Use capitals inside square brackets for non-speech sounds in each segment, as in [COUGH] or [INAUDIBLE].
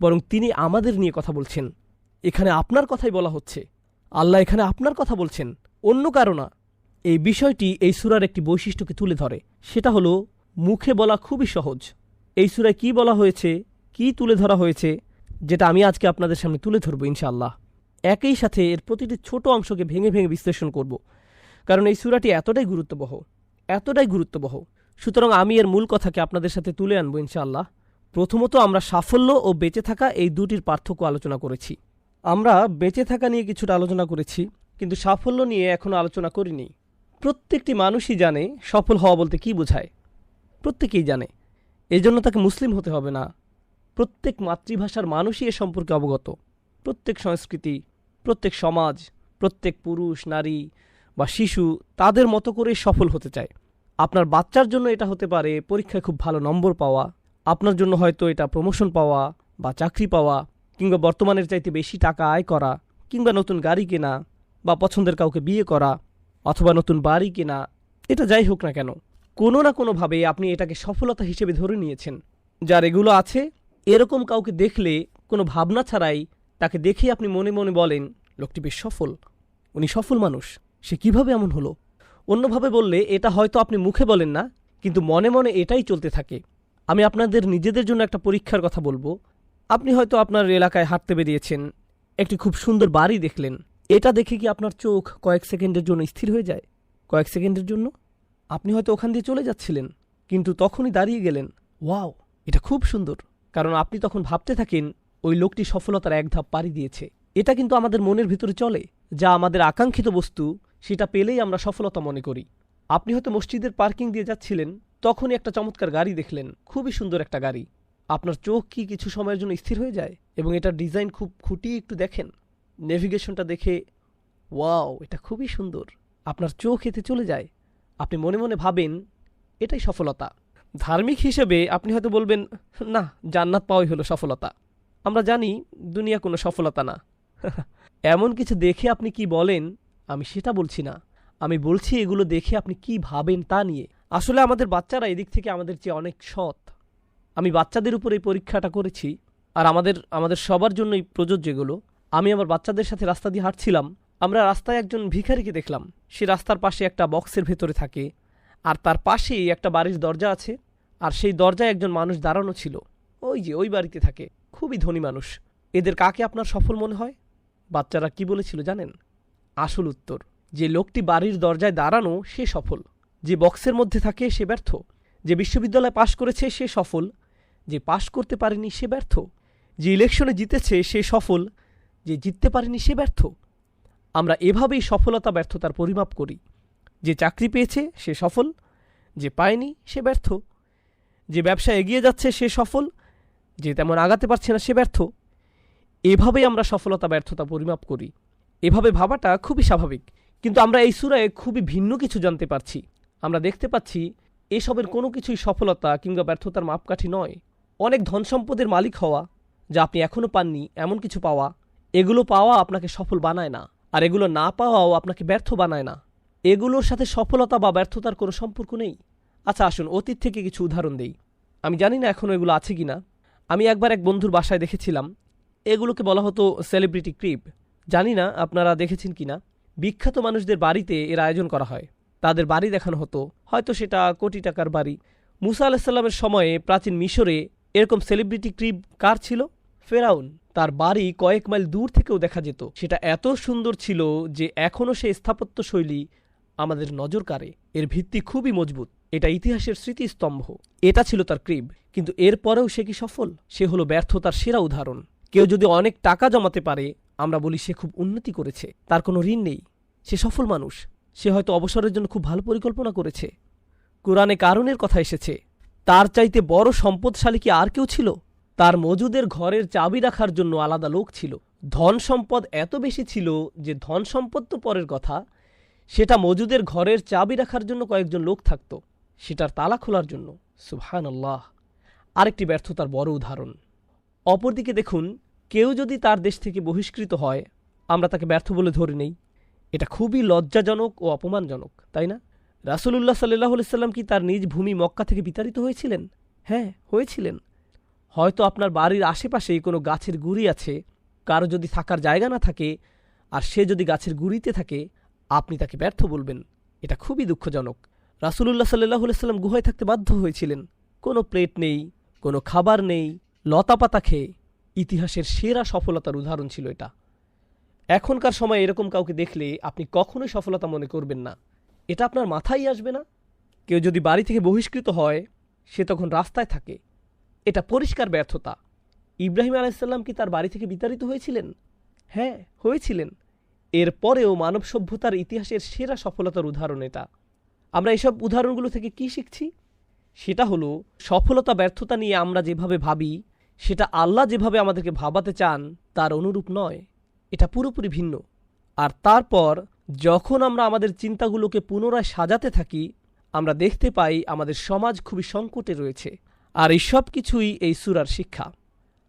বরং তিনি আমাদের নিয়ে কথা বলছেন। এখানে আপনার কথাই বলা হচ্ছে। আল্লাহ এখানে আপনার কথা বলছেন। অন্য কারও না। এই বিষয়টি এই সুরার একটি বৈশিষ্ট্যকে তুলে ধরে। সেটা হলো, মুখে বলা খুবই সহজ। এই সুরায় কি বলা হয়েছে, কি তুলে ধরা হয়েছে, যেটা আমি আজকে আপনাদের সামনে তুলে ধরবো ইনশাআল্লাহ। একই সাথে এর প্রতিটি ছোট অংশকে ভেঙে ভেঙে বিশ্লেষণ করব। কারণ এই সুরাটি এতটাই গুরুত্ববহ এতটাই গুরুত্ববহ। সুতরাং আমি এর মূল কথাকে আপনাদের সাথে তুলে আনব ইনশাআল্লাহ। প্রথমত আমরা সাফল্য ও বেঁচে থাকা এই দুটির পার্থক্য আলোচনা করেছি। আমরা বেঁচে থাকা নিয়ে কিছুটা আলোচনা করেছি, কিন্তু সাফল্য নিয়ে এখনও আলোচনা করিনি। প্রত্যেকটি মানুষই জানে সফল হওয়া বলতে কি বোঝায়। প্রত্যেকেই জানে। এজন্য তাকে মুসলিম হতে হবে না। প্রত্যেক মাতৃভাষার মানুষই এ সম্পর্কে অবগত। প্রত্যেক সংস্কৃতি, প্রত্যেক সমাজ, প্রত্যেক পুরুষ, নারী বা শিশু তাদের মতো করে সফল হতে চায়। আপনার বাচ্চার জন্য এটা হতে পারে পরীক্ষায় খুব ভালো নম্বর পাওয়া আপনার জন্য হয়তো এটা প্রমোশন পাওয়া বা চাকরি পাওয়া কিংবা বর্তমানের চাইতে বেশি টাকা আয় করা কিংবা নতুন গাড়ি কেনা বা পছন্দের কাউকে বিয়ে করা অথবা নতুন বাড়ি কেনা, এটা যাই হোক না কেন, কোনো না কোনোভাবে আপনি এটাকে সফলতা হিসেবে ধরে নিয়েছেন। যার এগুলো আছে, এরকম কাউকে দেখলে কোনো ভাবনা ছাড়াই তাকে দেখে আপনি মনে মনে বলেন, লোকটি বেশ সফল। উনি সফল মানুষ। সে কীভাবে এমন হলো? অন্যভাবে বললে, এটা হয়তো আপনি মুখে বলেন না, কিন্তু মনে মনে এটাই চলতে থাকে। আমি আপনাদের নিজেদের জন্য একটা পরীক্ষার কথা বলব। আপনি হয়তো আপনার এলাকায় হাঁটতে বেরিয়েছেন, একটি খুব সুন্দর বাড়ি দেখলেন। এটা দেখে কি আপনার চোখ কয়েক সেকেন্ডের জন্য স্থির হয়ে যায়? কয়েক সেকেন্ডের জন্য? আপনি হয়তো ওখান দিয়ে চলে যাচ্ছিলেন, কিন্তু তখনই দাঁড়িয়ে গেলেন। ওয়াও, এটা খুব সুন্দর। কারণ আপনি তখন ভাবতে থাকেন, ওই লোকটি সফলতার এক ধাপ পাড়ি দিয়েছে। এটা কিন্তু আমাদের মনের ভিতরে চলে, যা আমাদের আকাঙ্ক্ষিত বস্তু, সেটা পেলেই আমরা সফলতা মনে করি। আপনি হয়তো মসজিদের পার্কিং দিয়ে যাচ্ছিলেন তখনই একটা চমৎকার গাড়ি দেখলেন। খুবই সুন্দর একটা গাড়ি। আপনার চোখ কি কিছু সময়ের জন্য স্থির হয়ে যায়? এবং এটার ডিজাইন খুব খুঁটিয়ে একটু দেখেন। নেভিগেশনটা দেখে, ওয়াও, এটা খুবই সুন্দর। আপনার চোখ এতে চলে যায়। আপনি মনে মনে ভাবেন, এটাই সফলতা। ধার্মিক হিসেবে আপনি হয়তো বলবেন, না, জান্নাত পাওয়াই হলো সফলতা। আমরা জানি, দুনিয়া কোনো সফলতা না। [LAUGHS] এমন কিছু দেখে আপনি কি বলেন? আমি সেটা বলছি না। আমি বলছি এগুলো দেখে আপনি কি ভাবেন তা নিয়ে। আসলে আমাদের বাচ্চারা এদিক থেকে আমাদের চেয়ে অনেক সৎ। আমি বাচ্চাদের উপর এই পরীক্ষাটা করেছি আর আমাদের আমাদের সবার জন্যই প্রযোজ্য এগুলো আমি আমার বাচ্চাদের সাথে রাস্তা দিয়ে হাঁটছিলাম। আমরা রাস্তায় একজন ভিখারিকে দেখলাম। সে রাস্তার পাশে একটা বক্সের ভেতরে থাকে। আর তার পাশেই একটা বাড়ির দরজা আছে। আর সেই দরজায় একজন মানুষ দাঁড়ানো ছিল। ওই যে, ওই বাড়িতে থাকে। খুবই ধনী মানুষ। এদের কাকে আপনার সফল মনে হয়? বাচ্চারা কি বলেছিল জানেন? আসল উত্তর, যে লোকটি বাড়ির দরজায় দাঁড়ানো, সে সফল। যে বক্সের মধ্যে থাকে সে ব্যর্থ। যে বিশ্ববিদ্যালয় পাশ করেছে সে সফল। যে পাশ করতে পারেনি সে ব্যর্থ। যে ইলেকশনে জিতেছে সে সফল। যে জিততে পারেনি সে ব্যর্থ। আমরা এভাবেই সফলতা, ব্যর্থতার পরিমাপ করি। যে চাকরি পেয়েছে সে সফল। যে পায়নি সে ব্যর্থ। যে ব্যবসা এগিয়ে যাচ্ছে সে সফল। যে তেমন আগাতে পারছে না সে ব্যর্থ। এভাবেই আমরা সফলতা, ব্যর্থতা পরিমাপ করি। এভাবে ভাবাটা খুবই স্বাভাবিক। কিন্তু আমরা এই সুরায় খুবই ভিন্ন কিছু জানতে পারছি। আমরা দেখতে পাচ্ছি এসবের কোনো কিছুই সফলতা কিংবা ব্যর্থতার মাপকাঠি নয়। অনেক ধন সম্পদের মালিক হওয়া, যা আপনি এখনও পাননি, এমন কিছু পাওয়া, এগুলো পাওয়া আপনাকে সফল বানায় না, আর এগুলো না পাওয়াও আপনাকে ব্যর্থ বানায় না। এগুলোর সাথে সফলতা বা ব্যর্থতার কোনো সম্পর্ক নেই। আচ্ছা আসুন অতীত থেকে কিছু উদাহরণ দেই। আমি জানি না এখনও এগুলো আছে কি না আমি একবার এক বন্ধুর বাসায় দেখেছিলাম। এগুলোকে বলা হতো সেলিব্রিটি ক্রিপ। জানি না আপনারা দেখেছেন কি না বিখ্যাত মানুষদের বাড়িতে এর আয়োজন করা হয়। তাদের বাড়ি দেখানো হতো। হয়তো সেটা কোটি টাকার বাড়ি। মুসা আলাহিসাল্লামের সময়ে প্রাচীন মিশরে এরকম সেলিব্রিটি ক্রিপ কার ছিল? ফেরাউন। তার বাড়ি কয়েক মাইল দূর থেকেও দেখা যেত। সেটা এত সুন্দর ছিল যে এখনও সে স্থাপত্য শৈলী আমাদের নজর কাড়ে। এর ভিত্তি খুবই মজবুত। এটা ইতিহাসের স্মৃতিস্তম্ভ। এটা ছিল তার ক্রিব। কিন্তু এরপরেও সে কি সফল? সে হলো ব্যর্থতার সেরা উদাহরণ। কেউ যদি অনেক টাকা জমাতে পারে, আমরা বলি সে খুব উন্নতি করেছে। তার কোনো ঋণ নেই। সে সফল মানুষ। সে হয়তো অবসরের জন্য খুব ভালো পরিকল্পনা করেছে। কোরআনে কারণের কথা এসেছে। তার চাইতে বড় সম্পদশালী কি আর কেউ ছিল? তার মজুদের ঘরের চাবি রাখার জন্য আলাদা লোক ছিল। ধন সম্পদ এত বেশি ছিল যে ধন সম্পদ তো পরের কথা। সেটা মজুদের ঘরের চাবি রাখার জন্য কয়েকজন লোক থাকত। সেটার তালা খোলার জন্য। সুবহান আল্লাহ আরেকটি ব্যর্থতার বড় উদাহরণ। অপরদিকে দেখুন, কেউ যদি তার দেশ থেকে বহিষ্কৃত হয়, আমরা তাকে ব্যর্থ বলে ধরে নেই। এটা খুবই লজ্জাজনক ও অপমানজনক, তাই না? রাসুলুল্লাহ সাল্লাহ সাল্লাম কি তার নিজ ভূমি মক্কা থেকে বিতাড়িত হয়েছিলেন? হ্যাঁ হয়েছিলেন। হয়তো আপনার বাড়ির আশেপাশেই কোনো গাছের গুড়ি আছে, কারও যদি থাকার জায়গা না থাকে, আর সে যদি গাছের গুড়িতে থাকে, আপনি তাকে ব্যর্থ বলবেন। এটা খুবই দুঃখজনক। রাসুলুল্লাহ সাল্লাহ সাল্লাম গুহায় থাকতে বাধ্য হয়েছিলেন। কোনো প্লেট নেই, কোনো খাবার নেই, লতাপাতা খেয়ে। ইতিহাসের সেরা সফলতার উদাহরণ ছিল এটা। এখনকার সময় এরকম কাউকে দেখলে আপনি কখনোই সফলতা মনে করবেন না। এটা আপনার মাথায় আসবে না? কেউ যদি বাড়ি থেকে বহিষ্কৃত হয়, সে তখন রাস্তায় থাকে। এটা পরিষ্কার ব্যর্থতা। ইব্রাহিম আলাইসাল্লাম কি তার বাড়ি থেকে বিতাড়িত হয়েছিলেন? হ্যাঁ হয়েছিলেন। এরপরেও মানব সভ্যতার ইতিহাসের সেরা সফলতার উদাহরণ এটা। আমরা এসব উদাহরণগুলো থেকে কি শিখছি? সেটা হলো, সফলতা ব্যর্থতা নিয়ে আমরা যেভাবে ভাবি, সেটা আল্লাহ যেভাবে আমাদেরকে ভাবাতে চান, তার অনুরূপ নয়। এটা পুরোপুরি ভিন্ন। আর তারপর যখন আমরা আমাদের চিন্তাগুলোকে পুনরায় সাজাতে থাকি, আমরা দেখতে পাই আমাদের সমাজ খুবই সংকটে রয়েছে। আর এই সব কিছুই এই সুরার শিক্ষা।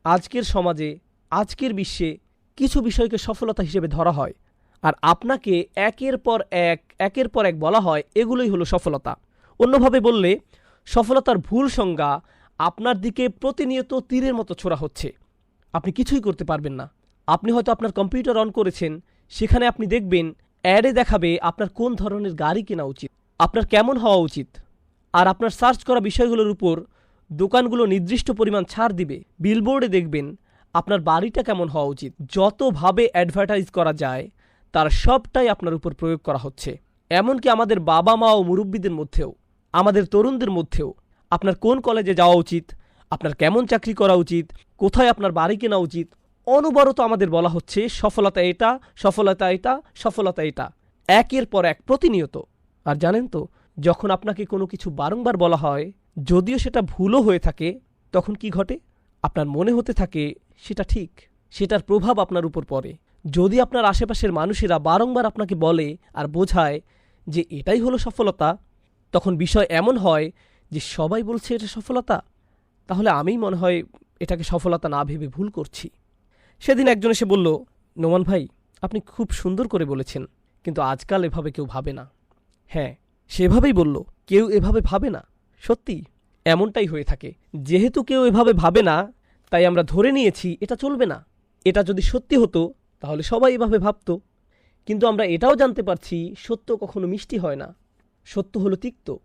আজকের সমাজে, আজকের বিশ্বে কিছু বিষয়কে সফলতা হিসেবে ধরা হয়। আর আপনাকে একের পর এক, একের পর এক বলা হয়, এগুলোই হলো সফলতা। অন্যভাবে বললে, সফলতার ভুল সংজ্ঞা আপনার দিকে প্রতিনিয়ত তীরের মতো ছোড়া হচ্ছে। আপনি কিছুই করতে পারবেন না। আপনি হয়তো আপনার কম্পিউটার অন করেছেন, সেখানে আপনি দেখবেন অ্যাডে দেখাবে আপনার কোন ধরনের গাড়ি কেনা উচিত, আপনার কেমন হওয়া উচিত, আর আপনার সার্চ করা বিষয়গুলোর উপর দোকানগুলো নির্দিষ্ট পরিমাণ ছাড় দিবে। বিলবোর্ডে দেখবেন আপনার বাড়িটা কেমন হওয়া উচিত, যতভাবে অ্যাডভার্টাইজ করা যায়, তার সবটাই আপনার উপর প্রয়োগ করা হচ্ছে। এমনকি আমাদের বাবা মা ও মুরব্বীদের মধ্যেও, আমাদের তরুণদের মধ্যেও, আপনার কোন কলেজে যাওয়া উচিত, আপনার কেমন চাকরি করা উচিত, কোথায় আপনার বাড়ি কেনা উচিত অনবরত আমাদের বলা হচ্ছে, সফলতা এটা সফলতা এটা সফলতা এটা। একের পর এক প্রতিনিয়ত। আর জানেন তো, যখন আপনাকে কোনো কিছু বারংবার বলা হয়, যদিও সেটা ভুলও হয়ে থাকে, তখন কি ঘটে? আপনার মনে হতে থাকে, সেটা ঠিক, সেটার প্রভাব আপনার উপর পড়ে। যদি আপনার আশেপাশের মানুষেরা বারংবার আপনাকে বলে আর বোঝায় যে এটাই হলো সফলতা, তখন বিষয় এমন হয় যে সবাই বলছে এটা সফলতা। তাহলে আমিই মনে হয় এটাকে সফলতা না ভেবে ভুল করছি। সেদিন একজন এসে বলল, নোমান ভাই, আপনি খুব সুন্দর করে বলেছেন, কিন্তু আজকাল এভাবে কেউ ভাবে না। হ্যাঁ সেভাবেই বলল, কেউ এভাবে ভাবে না। সত্যি, এমনটাই হয়ে থাকে। যেহেতু কেউ এভাবে ভাবে না, তাই আমরা ধরে নিয়েছি এটা চলবে না। এটা যদি সত্যি হতো, তাহলে সবাই এভাবে ভাবত। কিন্তু আমরা এটাও জানতে পারছি, সত্য কখনো মিষ্টি হয় না। সত্য হলো তিক্ত।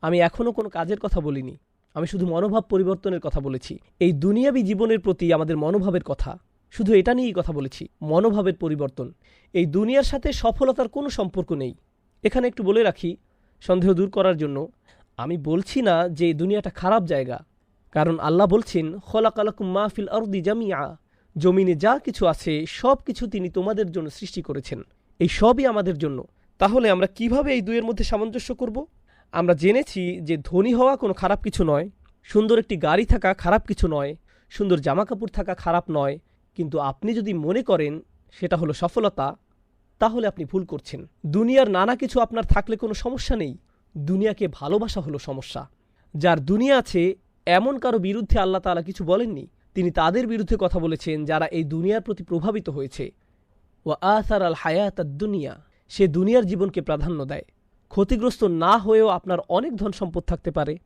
আমি এখনও কোনো কাজের কথা বলিনি। আমি শুধু মনোভাব পরিবর্তনের কথা বলেছি। এই দুনিয়াবী জীবনের প্রতি আমাদের মনোভাবের কথা। শুধু এটা নিয়েই কথা বলেছি, মনোভাবের পরিবর্তন। এই দুনিয়ার সাথে সফলতার কোনো সম্পর্ক নেই। এখানে একটু বলে রাখি, সন্দেহ দূর করার জন্য, আমি বলছি না যে দুনিয়াটা খারাপ জায়গা। কারণ আল্লাহ বলছেন, খোলাকালাকুম মাহফিল আরদি জামিয়া জমিনে যা কিছু আছে, সব কিছু তিনি তোমাদের জন্য সৃষ্টি করেছেন। এই সবই আমাদের জন্য। তাহলে আমরা কীভাবে এই দুইয়ের মধ্যে সামঞ্জস্য করব? আমরা জেনেছি যে ধনী হওয়া কোনো খারাপ কিছু নয়, সুন্দর একটি গাড়ি থাকা খারাপ কিছু নয়, সুন্দর জামা কাপড় থাকা খারাপ নয় কিন্তু আপনি যদি মনে করেন সেটা হলো সফলতা, তাহলে আপনি ভুল করছেন। দুনিয়ার নানা কিছু আপনার থাকলে কোনো সমস্যা নেই। দুনিয়াকে ভালোবাসা হলো সমস্যা। যার দুনিয়া আছে, এমন কারও বিরুদ্ধে আল্লাহ তাআলা কিছু বলেননি। তিনি তাদের বিরুদ্ধে কথা বলেছেন, যারা এই দুনিয়ার প্রতি প্রভাবিত হয়েছে। ও আসার আল হায়াত দুনিয়া, সে দুনিয়ার জীবনকে প্রাধান্য দেয়। ক্ষতিগ্রস্ত না হয়েও আপনার অনেক ধন সম্পদ থাকতে পারে।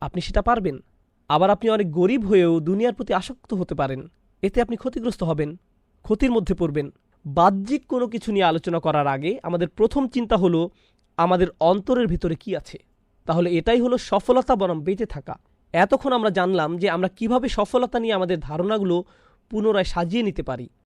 আপনি সেটা পারবেন। আবার আপনি অনেক গরিব হয়েও দুনিয়ার প্রতি আসক্ত হতে পারেন। এতে আপনি ক্ষতিগ্রস্ত হবেন, ক্ষতির মধ্যে পড়বেন। বাহ্যিক কোনো কিছু নিয়ে আলোচনা করার আগে আমাদের প্রথম চিন্তা হলো, আমাদের অন্তরের ভিতরে কি আছে? তাহলে এটাই হলো সফলতা বনাম বেঁচে থাকা। এতক্ষণ আমরা জানলাম যে আমরা কীভাবে সফলতা নিয়ে আমাদের ধারণাগুলো পুনরায় সাজিয়ে নিতে পারি।